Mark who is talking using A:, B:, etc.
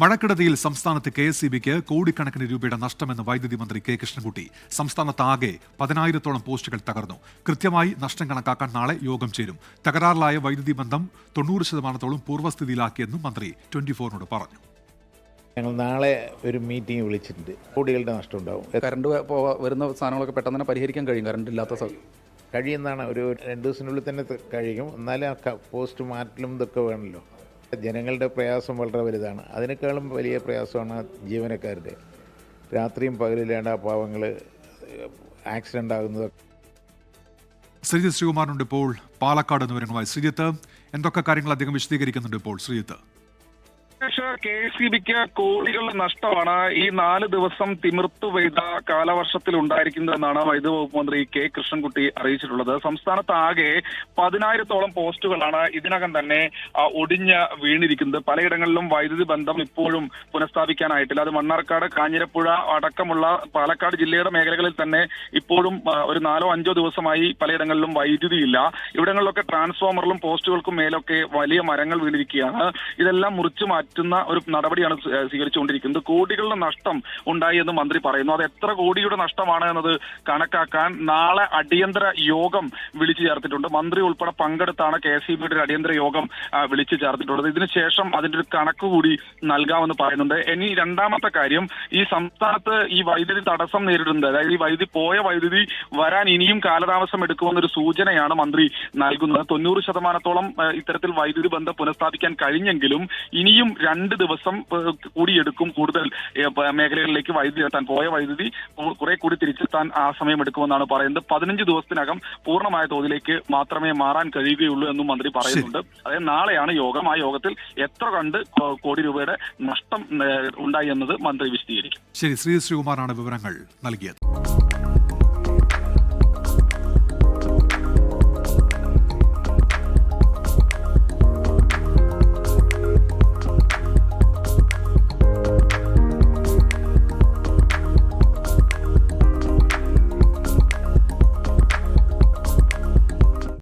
A: മഴക്കെടുതിയിൽ സംസ്ഥാനത്ത് K S E ബിക്ക് കോടിക്കണക്കിന് രൂപയുടെ നഷ്ടമെന്ന് വൈദ്യുതി മന്ത്രി കെ കൃഷ്ണൻകുട്ടി. സംസ്ഥാനത്ത് ആകെ പതിനായിരത്തോളം പോസ്റ്റുകൾ തകർന്നു. കൃത്യമായി നഷ്ടം കണക്കാക്കാൻ നാളെ യോഗം ചേരും. തകരാറിലായ വൈദ്യുതി ബന്ധം തൊണ്ണൂറ് ശതമാനത്തോളം പൂർവസ്ഥിതിയിലാക്കിയെന്നും മന്ത്രി ട്വന്റി ഫോറിനോട് പറഞ്ഞു.
B: ഞങ്ങൾ നാളെ ഒരു മീറ്റിംഗ് വിളിച്ചിട്ടുണ്ട്. കോടികളുടെ നഷ്ടം ഉണ്ടാവും.
C: കറണ്ട് വരുന്ന സാധനങ്ങളൊക്കെ പെട്ടെന്ന് തന്നെ പരിഹരിക്കാൻ കഴിയും. കറണ്ട് ഇല്ലാത്ത
B: കഴിയുന്നതാണ്. ഒരു രണ്ട് ദിവസത്തിനുള്ളിൽ തന്നെ കഴിയും. എന്നാലും പോസ്റ്റ് മാറ്റലും ഇതൊക്കെ വേണമല്ലോ. ജനങ്ങളുടെ പ്രയാസം വളരെ വലുതാണ്. അതിനേക്കാളും വലിയ പ്രയാസമാണ് ജീവനക്കാരുടെ. രാത്രിയും പകലില്ലാണ്ട് ആ പാവങ്ങൾ ആക്സിഡന്റ് ആകുന്നത്.
A: ശ്രീജിത് ശ്രീകുമാറിനുണ്ട് ഇപ്പോൾ പാലക്കാട് എന്ന് ശ്രീജിത്ത് എന്തൊക്കെ കാര്യങ്ങൾ അദ്ദേഹം വിശദീകരിക്കുന്നുണ്ട് ഇപ്പോൾ? ശ്രീജിത്ത്.
D: കെ സി ബിക്ക് കോടികളുടെ നഷ്ടമാണ് ഈ നാല് ദിവസം തിമിർത്തു പെയ്ത കാലവർഷത്തിൽ ഉണ്ടായിരിക്കുന്നതെന്നാണ് വൈദ്യുതി വകുപ്പ് മന്ത്രി കെ കൃഷ്ണൻകുട്ടി അറിയിച്ചിട്ടുള്ളത്. സംസ്ഥാനത്ത് ആകെ പതിനായിരത്തോളം പോസ്റ്റുകളാണ് ഇതിനകം തന്നെ ഒടിഞ്ഞ് വീണിരിക്കുന്നത്. പലയിടങ്ങളിലും വൈദ്യുതി ബന്ധം ഇപ്പോഴും പുനഃസ്ഥാപിക്കാനായിട്ടില്ല. അത് മണ്ണാർക്കാട് കാഞ്ഞിരപ്പുഴ അടക്കമുള്ള പാലക്കാട് ജില്ലയുടെ മേഖലകളിൽ തന്നെ ഇപ്പോഴും ഒരു നാലോ അഞ്ചോ ദിവസമായി പലയിടങ്ങളിലും വൈദ്യുതി ഇല്ല ഇവിടങ്ങളിലൊക്കെ ട്രാൻസ്ഫോമറിലും പോസ്റ്റുകൾക്കും മേലൊക്കെ വലിയ മരങ്ങൾ വീണിരിക്കുകയാണ്. ഇതെല്ലാം മുറിച്ചു മാറ്റുന്ന ഒരു നടപടിയാണ് സ്വീ- സ്വീകരിച്ചുകൊണ്ടിരിക്കുന്നത്. കോടികളുടെ നഷ്ടം ഉണ്ടായി എന്ന് മന്ത്രി പറയുന്നു. അത് എത്ര കോടിയുടെ നഷ്ടമാണ് എന്നത് കണക്കാക്കാൻ നാളെ അടിയന്തര യോഗം വിളിച്ചു ചേർത്തിട്ടുണ്ട്. മന്ത്രി ഉൾപ്പെടെ പങ്കെടുത്താണ് കെ എസ് ബിയുടെ അടിയന്തര യോഗം വിളിച്ചു ചേർത്തിട്ടുള്ളത്. ഇതിനുശേഷം അതിന്റെ ഒരു കണക്ക് കൂടി നൽകാമെന്ന് പറയുന്നുണ്ട്. ഇനി രണ്ടാമത്തെ കാര്യം ഈ സംസ്ഥാനത്ത് ഈ വൈദ്യുതി തടസ്സം നേരിടുന്നത് അതായത് ഈ വൈദ്യുതി പോയ വൈദ്യുതി വരാൻ ഇനിയും കാലതാമസം എടുക്കുമെന്നൊരു സൂചനയാണ് മന്ത്രി നൽകുന്നത്. തൊണ്ണൂറ് ശതമാനത്തോളം ഇത്തരത്തിൽ വൈദ്യുതി ബന്ധം പുനഃസ്ഥാപിക്കാൻ കഴിഞ്ഞെങ്കിലും ഇനിയും രണ്ട് ദിവസം കൂടിയെടുക്കും കൂടുതൽ മേഖലകളിലേക്ക് വൈദ്യുതി എത്താൻ. പോയ വൈദ്യുതി കുറെ കൂടി തിരിച്ചെത്താൻ ആ സമയം എടുക്കുമെന്നാണ് പറയുന്നത്. പതിനഞ്ച് ദിവസത്തിനകം പൂർണമായ തോതിലേക്ക് മാത്രമേ മാറാൻ കഴിയുകയുള്ളൂ എന്നും മന്ത്രി പറയുന്നുണ്ട്. അതായത് നാളെയാണ് യോഗം. ആ യോഗത്തിൽ എത്ര കണ്ട് കോടി രൂപയുടെ നഷ്ടം ഉണ്ടായി എന്നത് മന്ത്രി വിശദീകരിക്കും.
A: ശരി ശ്രീ ശ്രീകുമാറാണ് വിവരങ്ങൾ നൽകിയത്.